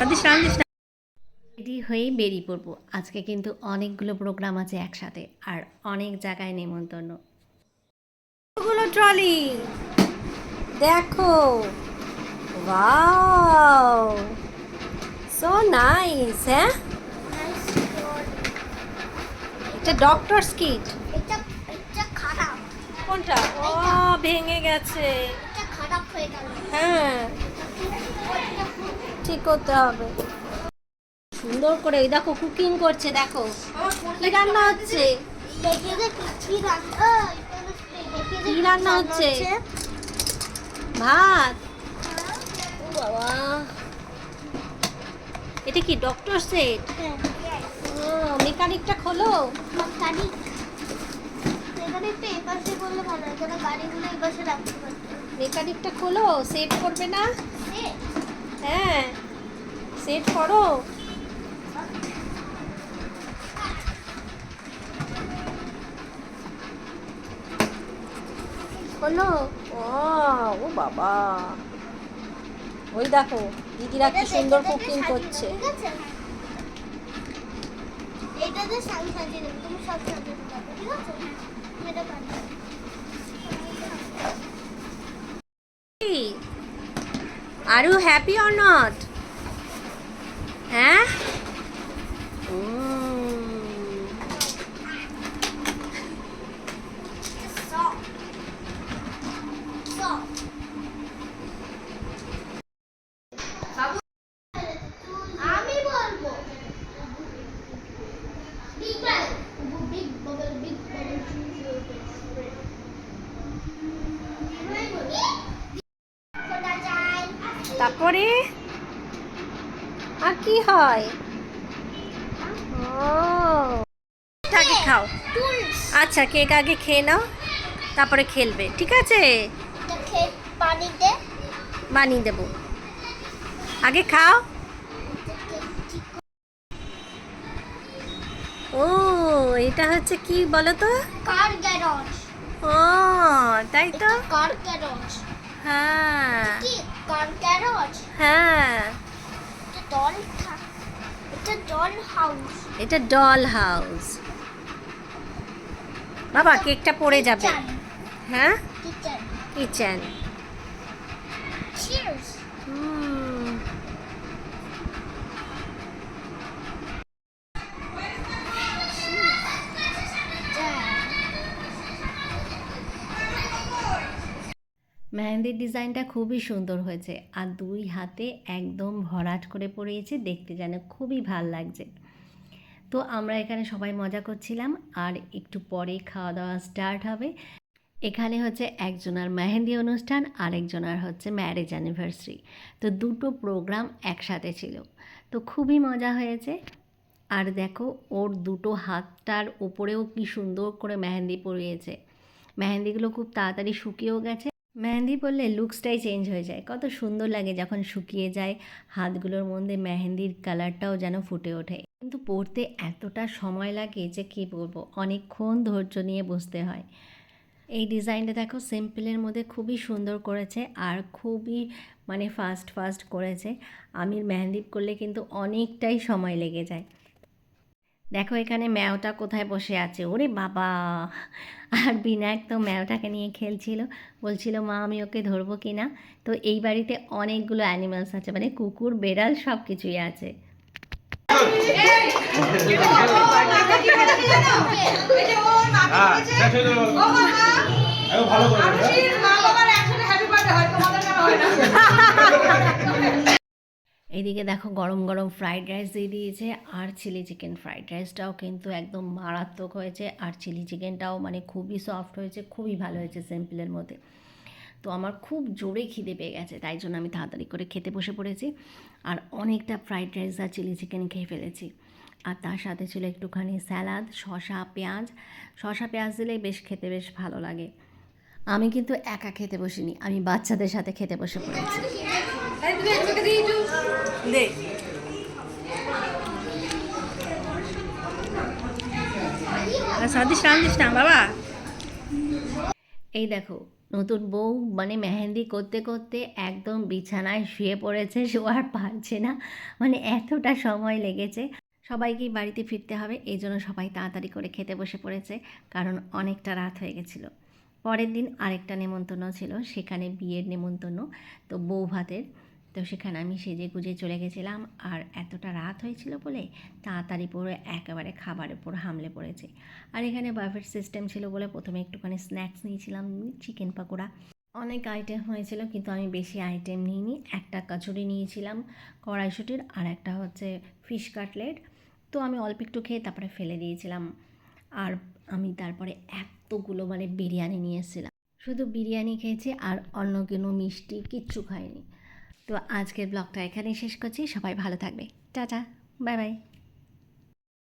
Ready হয়েই বেরিয়ে পড়ব। আজকে কিন্তু অনেকগুলো প্রোগ্রাম আছে একসাথে আর অনেক জায়গায় নেমন্তন্ন। গুলো ট্রলি দেখো। ওয়াও সো নাইস হ্যাঁ? এটা ডক্টরস কিট এটা এটা খারাপ। কোনটা? ও ভেঙে গেছে। এটা খারাপ হয়ে গেল। হ্যাঁ। ঠিক করতে হবে। সুন্দর করে দেখো কুকিং করছে, দেখো। কি রান্না হচ্ছে? কি রান্না হচ্ছে? ভাত। বাবা। এটা কি ডক্টর সেট মেকানিকটা খোলো। পারতো মেকানিকটা খোলো সেট করবে না? হ্যাঁ। সেট করো। হলো? ও ও বাবা। ওই দেখো দিদিরা কি সুন্দর কুকিং করছে। ঠিক আছে এটা যে সাজিয়ে দেবো তুমি সব সাজিয়ে দেবে ঠিক আছে? এটা বানিয়ে দাও। Are you happy or not হ্যাঁ? তারপরে? আর কি হয়? ও। আগে খাও। আচ্ছা কেক আগে খেয়ে নাও তারপরে খেলবে ঠিক আছে? বানিয়ে দেবো। আগে খাও। ও এটা হচ্ছে কি বলো তো? কার গ্যারজ? ও তাই তো। কার গ্যারজ? হ্যাঁ। কি কার গ্যারজ? হ্যাঁ। ডল এটা ডল হাউস এটা ডল হাউস বাবা কেকটা পড়ে যাবে। হ্যাঁ? কিচেন কিচেন চিয়ার্স মেহেন্দির ডিজাইনটা খুবই সুন্দর হয়েছে আর দুই হাতে একদম ভরাট করে পরিয়েছে, দেখতে যেন খুবই ভালো লাগছে। তো আমরা এখানে সবাই মজা করছিলাম আর একটু পরে খাওয়া দাওয়া স্টার্ট হবে। এখানে হচ্ছে একজনার মেহেন্দি অনুষ্ঠান আর একজনার হচ্ছে ম্যারেজ অ্যানিভার্সারি তো দুটো প্রোগ্রাম একসাথে ছিল। তো খুবই মজা হয়েছে। আর দেখো, ওর দুটো হাতটার ওপরেও কি সুন্দর করে মেহেন্দি পরিয়েছে। মেহেন্দিগুলো খুব তাড়াতাড়ি শুকিয়েও গেছে। মেহেন্দি পরলে লুকসটাই চেঞ্জ হয়ে যায়। কত সুন্দর লাগে যখন শুকিয়ে যায়, হাতগুলোর মধ্যে মেহেন্দির কালারটাও যেন ফুটে ওঠে। কিন্তু পরতে এতটা সময় লাগে যে কী বলব, অনেকক্ষণ ধৈর্য নিয়ে বসতে হয়। এই ডিজাইনটা দেখো সিম্পলের মধ্যে খুবই সুন্দর করেছে আর খুবই মানে ফাস্ট ফাস্ট করেছে। আমির মেহেন্দি করলে কিন্তু অনেকটাই সময় লেগে যায়। দেখো এখানে ম্যাওটা কোথায় বসে আছে। ওরে বাবা! আর বিনায়ক তো ম্যাওটাকে নিয়ে খেলছিল। বলছিল মা আমি ওকে ধরবো কি না? তো এই বাড়িতে অনেকগুলো অ্যানিমালস আছে মানে কুকুর বেড়াল সব কিছুই আছে। হ্যাঁ ভালো হ্যাঁ? এদিকে দেখো গরম গরম ফ্রাইড রাইস দিয়ে দিয়েছে আর চিলি চিকেন ফ্রাইড রাইসটাও কিন্তু একদম মারাত্মক হয়েছে আর চিলি চিকেনটাও মানে খুবই সফট হয়েছে, খুবই ভালো হয়েছে সিম্পলের মধ্যে। তো আমার খুব জোরে খিদে পেয়ে গেছে, তাই জন্য আমি তাড়াতাড়ি করে খেতে বসে পড়েছি আর অনেকটা ফ্রাইড রাইস আর চিলি চিকেন খেয়ে ফেলেছি। আর তার সাথে ছিল একটুখানি স্যালাদ শসা, পেঁয়াজ। শসা, পেঁয়াজ দিলে বেশ খেতে বেশ ভালো লাগে। আমি কিন্তু একা খেতে বসিনি আমি বাচ্চাদের সাথে খেতে বসে পড়েছি। বাবা। এই দেখো নতুন বউ মানে মেহেন্দি করতে করতে একদম বিছানায় শুয়ে পড়েছে শোয়ার পারছে না। মানে এতটা সময় লেগেছে। সবাইকেই বাড়িতে ফিরতে হবে এই জন্য সবাই তাড়াতাড়ি করে খেতে বসে পড়েছে কারণ অনেকটা রাত হয়ে গেছিল। পরের দিন আরেকটা নেমন্তন্ন ছিল, সেখানে বিয়ের নেমন্তন্ন, তো বউ ভাতের। তো সেখানে আমি সেজে গুজে চলে গেছিলাম, আর এতটা রাত হয়েছিল বলে তাড়াতাড়ি পরে একেবারে খাবারের উপর হামলে পড়েছে। আর এখানে বাফেট সিস্টেম ছিল বলে প্রথমে একটুখানি স্ন্যাক্স নিয়েছিলাম চিকেন পাকোড়া। অনেক আইটেম হয়েছিল, কিন্তু আমি বেশি আইটেম নিইনি। একটা কচুরি নিয়েছিলাম, কড়াইশুটির, আর একটা হচ্ছে ফিশ কাটলেট তো আমি অল্প একটু খেয়ে তারপরে ফেলে দিয়েছিলাম। আর আমি তারপরে এতগুলো মানে বিরিয়ানি নিয়ে এসেছিলাম শুধু বিরিয়ানি খেয়েছি আর অন্য কোনো মিষ্টি কিচ্ছু খাইনি। তো আজকের ব্লগটা এখানেই শেষ করছি। সবাই ভালো থাকবে। Tata, bye bye.